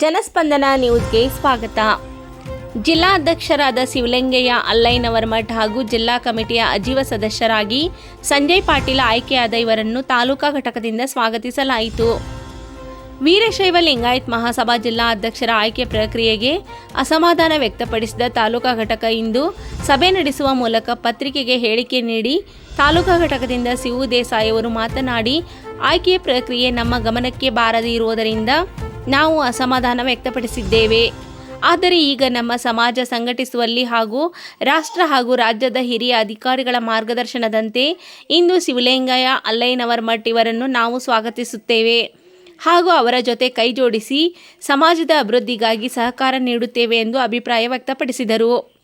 ಜನಸ್ಪಂದನ ನ್ಯೂಸ್ಗೆ ಸ್ವಾಗತ. ಜಿಲ್ಲಾಧ್ಯಕ್ಷರಾದ ಶಿವಲಿಂಗಯ್ಯ ಅಲ್ಲೈನವರ ಮಠ ಹಾಗೂ ಜಿಲ್ಲಾ ಕಮಿಟಿಯ ಅಜೀವ ಸದಸ್ಯರಾಗಿ ಸಂಜಯ್ ಪಾಟೀಲ್ ಆಯ್ಕೆಯಾದ ಇವರನ್ನು ತಾಲೂಕಾ ಘಟಕದಿಂದ ಸ್ವಾಗತಿಸಲಾಯಿತು. ವೀರಶೈವ ಲಿಂಗಾಯತ್ ಮಹಾಸಭಾ ಜಿಲ್ಲಾ ಅಧ್ಯಕ್ಷರ ಆಯ್ಕೆ ಪ್ರಕ್ರಿಯೆಗೆ ಅಸಮಾಧಾನ ವ್ಯಕ್ತಪಡಿಸಿದ ತಾಲೂಕಾ ಘಟಕ ಇಂದು ಸಭೆ ನಡೆಸುವ ಮೂಲಕ ಪತ್ರಿಕೆಗೆ ಹೇಳಿಕೆ ನೀಡಿ ತಾಲೂಕಾ ಘಟಕದಿಂದ ಸಿವು ದೇಸಾಯಿ ಅವರು ಮಾತನಾಡಿ, ಆಯ್ಕೆ ಪ್ರಕ್ರಿಯೆ ನಮ್ಮ ಗಮನಕ್ಕೆ ಬಾರದೇ ಇರುವುದರಿಂದ ನಾವು ಅಸಮಾಧಾನ ವ್ಯಕ್ತಪಡಿಸಿದ್ದೇವೆ. ಆದರೆ ಈಗ ನಮ್ಮ ಸಮಾಜ ಸಂಘಟಿಸುವಲ್ಲಿ ಹಾಗೂ ರಾಷ್ಟ್ರ ಹಾಗೂ ರಾಜ್ಯದ ಹಿರಿಯ ಅಧಿಕಾರಿಗಳ ಮಾರ್ಗದರ್ಶನದಂತೆ ಇಂದು ಶಿವಲಿಂಗಯ್ಯ ಅಲ್ಲಯ್ಯನವರ ಮಠ್ ಇವರನ್ನು ನಾವು ಸ್ವಾಗತಿಸುತ್ತೇವೆ. ಹಾಗೂ ಅವರ ಜೊತೆ ಕೈಜೋಡಿಸಿ ಸಮಾಜದ ಅಭಿವೃದ್ಧಿಗಾಗಿ ಸಹಕಾರ ನೀಡುತ್ತೇವೆ ಎಂದು ಅಭಿಪ್ರಾಯ ವ್ಯಕ್ತಪಡಿಸಿದರು.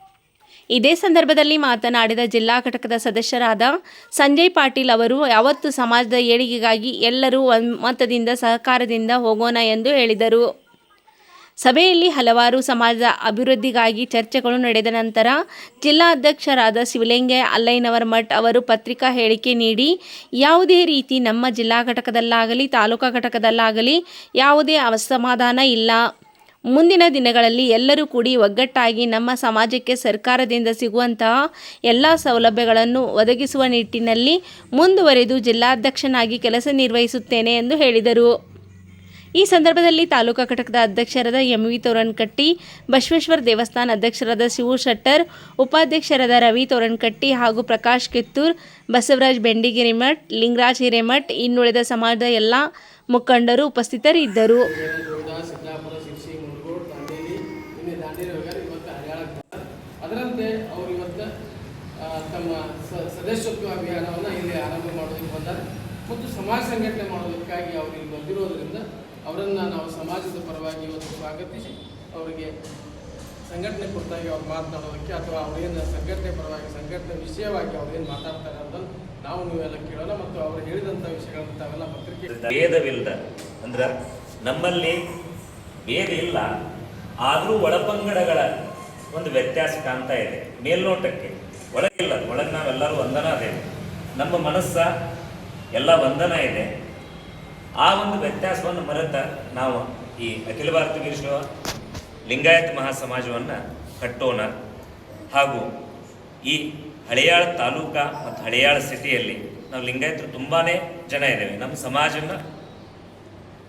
ಇದೇ ಸಂದರ್ಭದಲ್ಲಿ ಮಾತನಾಡಿದ ಜಿಲ್ಲಾ ಘಟಕದ ಸದಸ್ಯರಾದ ಸಂಜಯ್ ಪಾಟೀಲ್ ಅವರು, ಯಾವತ್ತು ಸಮಾಜದ ಏಳಿಗೆಗಾಗಿ ಎಲ್ಲರೂ ಒಮ್ಮತದಿಂದ ಸಹಕಾರದಿಂದ ಹೋಗೋಣ ಎಂದು ಹೇಳಿದರು. ಸಭೆಯಲ್ಲಿ ಹಲವಾರು ಸಮಾಜದ ಅಭಿವೃದ್ಧಿಗಾಗಿ ಚರ್ಚೆಗಳು ನಡೆದ ನಂತರ ಜಿಲ್ಲಾಧ್ಯಕ್ಷರಾದ ಶಿವಲಿಂಗ ಅಲ್ಲಯ್ಯನವರ ಮಠ್ ಅವರು ಪತ್ರಿಕಾ ಹೇಳಿಕೆ ನೀಡಿ, ಯಾವುದೇ ರೀತಿ ನಮ್ಮ ಜಿಲ್ಲಾ ಘಟಕದಲ್ಲಾಗಲಿ, ತಾಲೂಕಾ ಘಟಕದಲ್ಲಾಗಲಿ ಯಾವುದೇ ಅಸಮಾಧಾನ ಇಲ್ಲ. ಮುಂದಿನ ದಿನಗಳಲ್ಲಿ ಎಲ್ಲರೂ ಕೂಡಿ ಒಗ್ಗಟ್ಟಾಗಿ ನಮ್ಮ ಸಮಾಜಕ್ಕೆ ಸರ್ಕಾರದಿಂದ ಸಿಗುವಂತಹ ಎಲ್ಲ ಸೌಲಭ್ಯಗಳನ್ನು ಒದಗಿಸುವ ನಿಟ್ಟಿನಲ್ಲಿ ಮುಂದುವರೆದು ಜಿಲ್ಲಾಧ್ಯಕ್ಷನಾಗಿ ಕೆಲಸ ನಿರ್ವಹಿಸುತ್ತೇನೆ ಎಂದು ಹೇಳಿದರು. ಈ ಸಂದರ್ಭದಲ್ಲಿ ತಾಲೂಕಾ ಘಟಕದ ಅಧ್ಯಕ್ಷರಾದ ಎಂ ವಿ ತೋರಣಕಟ್ಟಿ ಬಸವೇಶ್ವರ ದೇವಸ್ಥಾನ ಅಧ್ಯಕ್ಷರಾದ ಶಿವು ಶೆಟ್ಟರ್, ಉಪಾಧ್ಯಕ್ಷರಾದ ರವಿ ತೋರಣಕಟ್ಟಿ ಹಾಗೂ ಪ್ರಕಾಶ್ ಕಿತ್ತೂರ್, ಬಸವರಾಜ್ ಬೆಂಡಿಗಿರಿಮಠ್, ಲಿಂಗರಾಜ್ ಹಿರೇಮಠ್ ಇನ್ನುಳಿದ ಸಮಾಜದ ಎಲ್ಲ ಮುಖಂಡರು ಉಪಸ್ಥಿತರಿದ್ದರು. ಅವರು ಇವತ್ತು ತಮ್ಮ ಸದಸ್ಯತ್ವ ಅಭಿಯಾನವನ್ನು ಇಲ್ಲಿ ಆರಂಭ ಮಾಡೋದಕ್ಕೆ ಬಂದಾರೆ. ಮತ್ತು ಸಮಾಜ ಸಂಘಟನೆ ಮಾಡೋದಕ್ಕಾಗಿ ಅವರು ಇಲ್ಲಿ ಬಂದಿರೋದ್ರಿಂದ ಅವರನ್ನು ನಾವು ಸಮಾಜದ ಪರವಾಗಿ ಇವತ್ತು ಸ್ವಾಗತಿಸಿ, ಅವರಿಗೆ ಸಂಘಟನೆ ಕುರಿತಾಗಿ ಅವ್ರು ಮಾತನಾಡೋದಕ್ಕೆ ಅಥವಾ ಅವರೇನು ಸಂಘಟನೆ ಪರವಾಗಿ, ಸಂಘಟನೆ ವಿಷಯವಾಗಿ ಅವ್ರೇನು ಮಾತಾಡ್ತಾರೆ ಅಂತ ನಾವು ನೀವೆಲ್ಲ ಕೇಳೋಣ ಮತ್ತು ಅವರು ಹೇಳಿದಂಥ ವಿಷಯಗಳನ್ನು ತಾವೆಲ್ಲ ಪತ್ರಿಕೆ ಭೇದವಿಲ್ಲದ ಅಂದ್ರೆ ನಮ್ಮಲ್ಲಿ ಭೇದ ಇಲ್ಲ. ಆದರೂ ಒಳಪಂಗಡಗಳ ಒಂದು ವ್ಯತ್ಯಾಸ ಕಾಣ್ತಾ ಇದೆ. ಮೇಲ್ನೋಟಕ್ಕೆ. ಒಳಗಿಲ್ಲ. ಒಳಗೆ ನಾವೆಲ್ಲರೂ ವಂದನ ಅದೇವೆ ನಮ್ಮ ಮನಸ್ಸ ಎಲ್ಲ ವಂದನ ಇದೆ. ಆ ಒಂದು ವ್ಯತ್ಯಾಸವನ್ನು ಮರೆತ ನಾವು ಈ ಅಖಿಲ ಭಾರತ ವೀರಶೈವ ಲಿಂಗಾಯತ್ ಮಹಾಸಮಾಜವನ್ನು ಕಟ್ಟೋಣ. ಹಾಗೂ ಈ ಹಳೆಯಾಳ ತಾಲೂಕಾ ಮತ್ತು ಹಳೆಯಾಳ ಸಿಟಿಯಲ್ಲಿ ನಾವು ಲಿಂಗಾಯತರು ತುಂಬಾ ಜನ ಇದ್ದೇವೆ. ನಮ್ಮ ಸಮಾಜನ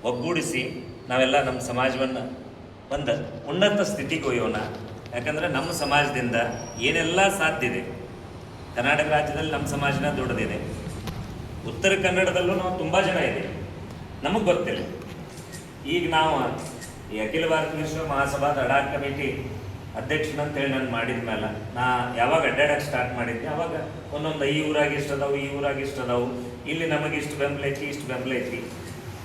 ಒಗ್ಗೂಡಿಸಿ ನಾವೆಲ್ಲ ನಮ್ಮ ಸಮಾಜವನ್ನು ಒಂದು ಉನ್ನತ ಸ್ಥಿತಿಗೆ ಒಯ್ಯೋಣ. ಯಾಕಂದರೆ ನಮ್ಮ ಸಮಾಜದಿಂದ ಏನೆಲ್ಲ ಸಾಧ್ಯ ಇದೆ? ಕರ್ನಾಟಕ ರಾಜ್ಯದಲ್ಲಿ ನಮ್ಮ ಸಮಾಜನ ದೊಡ್ಡದಿದೆ. ಉತ್ತರ ಕನ್ನಡದಲ್ಲೂ ನಾವು ತುಂಬ ಜನ ಇದೆ ನಮಗೆ ಗೊತ್ತಿಲ್ಲ. ಈಗ ನಾವು ಈ ಅಖಿಲ ಭಾರತ ವಿಶ್ವ ಮಹಾಸಭಾದ ಅಡಾಕ್ ಕಮಿಟಿ ಅಧ್ಯಕ್ಷನಂತೇಳಿ ನಾನು ಮಾಡಿದ ಮೇಲೆ ನಾ ಯಾವಾಗ ಅಡ್ಡಾಡಕ್ಕೆ ಸ್ಟಾರ್ಟ್ ಮಾಡಿದ್ದೆ, ಅವಾಗ ಒಂದೊಂದು ಈ ಊರಾಗ ಇಷ್ಟು ಅದಾವು, ಈ ಊರಾಗ ಇಷ್ಟು ಅದಾವು, ಇಲ್ಲಿ ನಮಗೆ ಇಷ್ಟು ಬೆಂಬಲ ಐತಿ, ಇಷ್ಟು ಬೆಂಬಲ ಐತಿ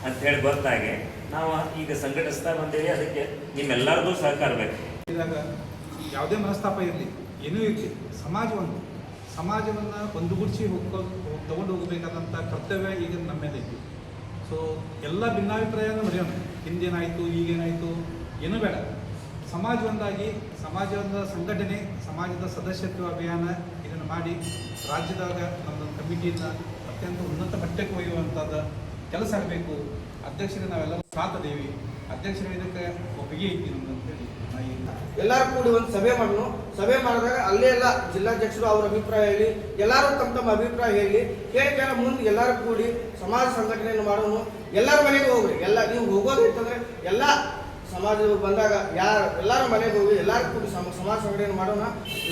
ಅಂಥೇಳಿ ಗೊತ್ತಾಗೆ, ನಾವು ಈಗ ಸಂಘಟಿಸ್ತಾ ಬಂದೇವಿ, ಅದಕ್ಕೆ ನಿಮ್ಮೆಲ್ಲರಿಗೂ ಸಹಕಾರ ಬೇಕು. ಯಾವುದೇ ಮನಸ್ತಾಪ ಇರಲಿ, ಏನೂ ಇರಲಿ, ಸಮಾಜವನ್ನು ಒಂದು ಸಮಾಜವನ್ನು ಒಂದುಗೂಡಿಸಿ ಹೋಗ್ಕೊ ತಗೊಂಡು ಹೋಗಬೇಕಾದಂಥ ಕರ್ತವ್ಯ ಈಗ ನಮ್ಮ ಮೇಲೆ ಐತಿ. ಸೊ ಎಲ್ಲ ಭಿನ್ನಾಭಿಪ್ರಾಯನ ಮರೆಯೋಣ ಹಿಂದೇನಾಯಿತು, ಈಗೇನಾಯಿತು, ಏನೂ ಬೇಡ. ಸಮಾಜ ಒಂದಾಗಿ ಸಮಾಜದ ಸಂಘಟನೆ, ಸಮಾಜದ ಸದಸ್ಯತ್ವ ಅಭಿಯಾನ ಇದನ್ನು ಮಾಡಿ ರಾಜ್ಯದಾಗ ನಮ್ಮದೊಂದು ಕಮಿಟಿಯನ್ನು ಅತ್ಯಂತ ಉನ್ನತ ಮಟ್ಟಕ್ಕೆ ಒಯ್ಯುವಂಥದ್ದು ಕೆಲಸ ಆಗಬೇಕು. ಅಧ್ಯಕ್ಷರಿಗೆ ನಾವೆಲ್ಲರೂ ಸಾಥದೇವಿ. ಅಧ್ಯಕ್ಷರ ಇದಕ್ಕೆ ಒಪ್ಪಿಗೆ ಐತಿ ನಮ್ದು ಅಂತೇಳಿ ನಾ ಈ ಎಲ್ಲರೂ ಕೂಡಿ ಒಂದು ಸಭೆ ಮಾಡೋಣ ಸಭೆ ಮಾಡಿದಾಗ ಅಲ್ಲೇ ಎಲ್ಲ ಜಿಲ್ಲಾಧ್ಯಕ್ಷರು ಅವ್ರ ಅಭಿಪ್ರಾಯ ಹೇಳಿ, ಎಲ್ಲರೂ ತಮ್ಮ ತಮ್ಮ ಅಭಿಪ್ರಾಯ ಹೇಳಿ ಕೇಳಿಕೆಲ್ಲ ಮುಂದೆ ಎಲ್ಲರೂ ಕೂಡಿ ಸಮಾಜ ಸಂಘಟನೆಯನ್ನು ಮಾಡೋಣ ಎಲ್ಲರ ಮನೆಗೆ ಹೋಗ್ರಿ. ಎಲ್ಲ ನೀವು ಹೋಗೋದಿತ್ತಂದ್ರೆ ಎಲ್ಲ ಸಮಾಜದವ್ರು ಬಂದಾಗ ಯಾರು ಎಲ್ಲರ ಮನೆಗೆ ಹೋಗಿ ಎಲ್ಲರೂ ಕೂಡಿ ಸಮ, ಸಮಾಜ ಸಂಘಟನೆ ಮಾಡೋಣ.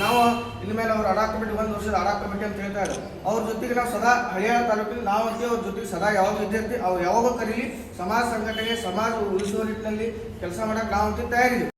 ನಾವು ಇನ್ನು ಮೇಲೆ ಅವ್ರು ಅಡಾ ಕಮಿಟಿ ಒಂದು ವರ್ಷದ ಅಡಾ ಕಮಿಟಿ ಅಂತ ಹೇಳ್ತಾ ಇದ್ದಾರೆ. ಅವ್ರ ಜೊತೆಗೆ ನಾವು ಸದಾ ಹಳೆಯ ತಾಲೂಕಿನ ನಾವು ಅಂತೀವಿ ಅವ್ರ ಜೊತೆಗೆ ಸದಾ ಯಾವಾಗ ಇದ್ದಿರ್ತೀವಿ ಅವ್ರು ಯಾವಾಗ ಕರೀಲಿ ಸಮಾಜ ಸಂಘಟನೆ, ಸಮಾಜ ಉಳಿಸುವ ನಿಟ್ಟಿನಲ್ಲಿ ಕೆಲಸ ಮಾಡಕ್ಕೆ ನಾವು ಅಂತ ತಯಾರಿದ್ದೀವಿ.